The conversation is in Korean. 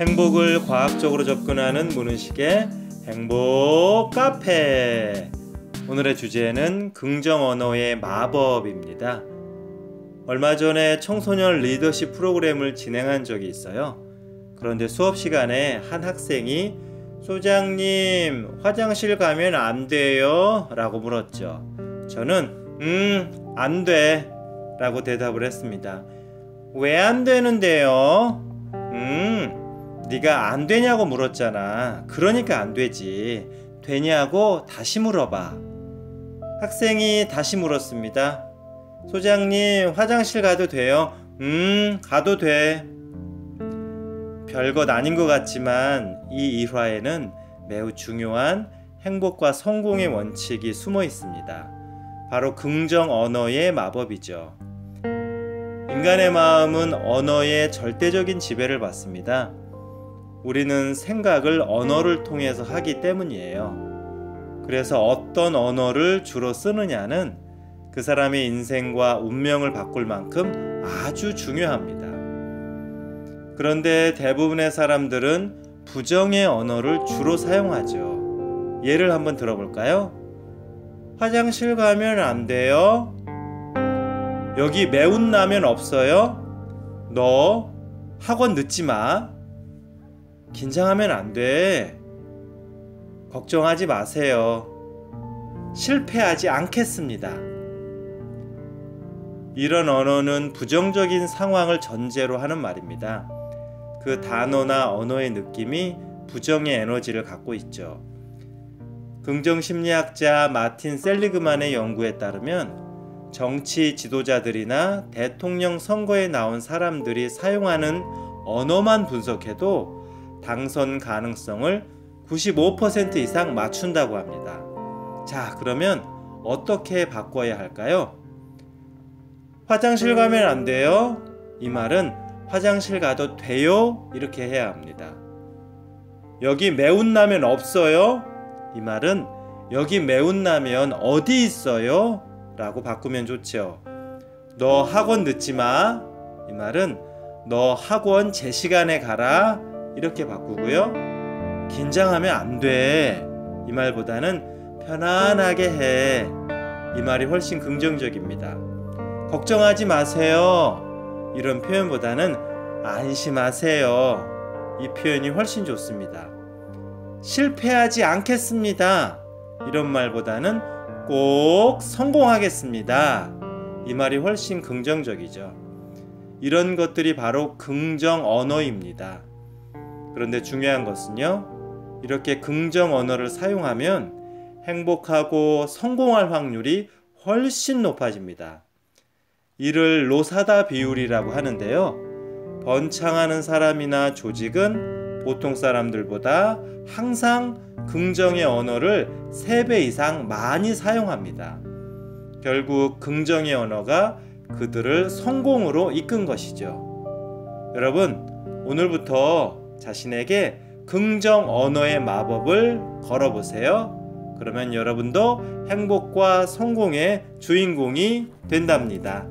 행복을 과학적으로 접근하는 문은식의 행복 카페. 오늘의 주제는 긍정 언어의 마법입니다. 얼마 전에 청소년 리더십 프로그램을 진행한 적이 있어요. 그런데 수업 시간에 한 학생이 소장님, 화장실 가면 안 돼요? 라고 물었죠. 저는, 음, 안 돼. 라고 대답을 했습니다. 왜 안 되는데요? 음, 네가 안 되냐고 물었잖아. 그러니까 안 되지. 되냐고 다시 물어봐. 학생이 다시 물었습니다. 소장님, 화장실 가도 돼요? 음, 가도 돼. 별것 아닌 것 같지만 이 일화에는 매우 중요한 행복과 성공의 원칙이 숨어 있습니다. 바로 긍정 언어의 마법이죠. 인간의 마음은 언어의 절대적인 지배를 받습니다. 우리는 생각을 언어를 통해서 하기 때문이에요. 그래서 어떤 언어를 주로 쓰느냐는 그 사람의 인생과 운명을 바꿀 만큼 아주 중요합니다. 그런데 대부분의 사람들은 부정의 언어를 주로 사용하죠. 예를 한번 들어볼까요? 화장실 가면 안 돼요? 여기 매운 라면 없어요? 너 학원 늦지 마. 긴장하면 안 돼. 걱정하지 마세요. 실패하지 않겠습니다. 이런 언어는 부정적인 상황을 전제로 하는 말입니다. 그 단어나 언어의 느낌이 부정의 에너지를 갖고 있죠. 긍정 심리학자 마틴 셀리그만의 연구에 따르면 정치 지도자들이나 대통령 선거에 나온 사람들이 사용하는 언어만 분석해도 당선 가능성을 95% 이상 맞춘다고 합니다. 자, 그러면 어떻게 바꿔야 할까요? 화장실 가면 안 돼요? 이 말은 화장실 가도 돼요? 이렇게 해야 합니다. 여기 매운 라면 없어요? 이 말은 여기 매운 라면 어디 있어요? 라고 바꾸면 좋죠. 너 학원 늦지 마. 이 말은 너 학원 제 시간에 가라. 이렇게 바꾸고요. 긴장하면 안 돼. 이 말보다는 편안하게 해. 이 말이 훨씬 긍정적입니다. 걱정하지 마세요. 이런 표현보다는 안심하세요. 이 표현이 훨씬 좋습니다. 실패하지 않겠습니다. 이런 말보다는 꼭 성공하겠습니다. 이 말이 훨씬 긍정적이죠. 이런 것들이 바로 긍정 언어입니다. 그런데 중요한 것은요, 이렇게 긍정 언어를 사용하면 행복하고 성공할 확률이 훨씬 높아집니다. 이를 로사다 비율이라고 하는데요. 번창하는 사람이나 조직은 보통 사람들보다 항상 긍정의 언어를 3배 이상 많이 사용합니다. 결국 긍정의 언어가 그들을 성공으로 이끈 것이죠. 여러분, 오늘부터 자신에게 긍정 언어의 마법을 걸어보세요. 그러면 여러분도 행복과 성공의 주인공이 된답니다.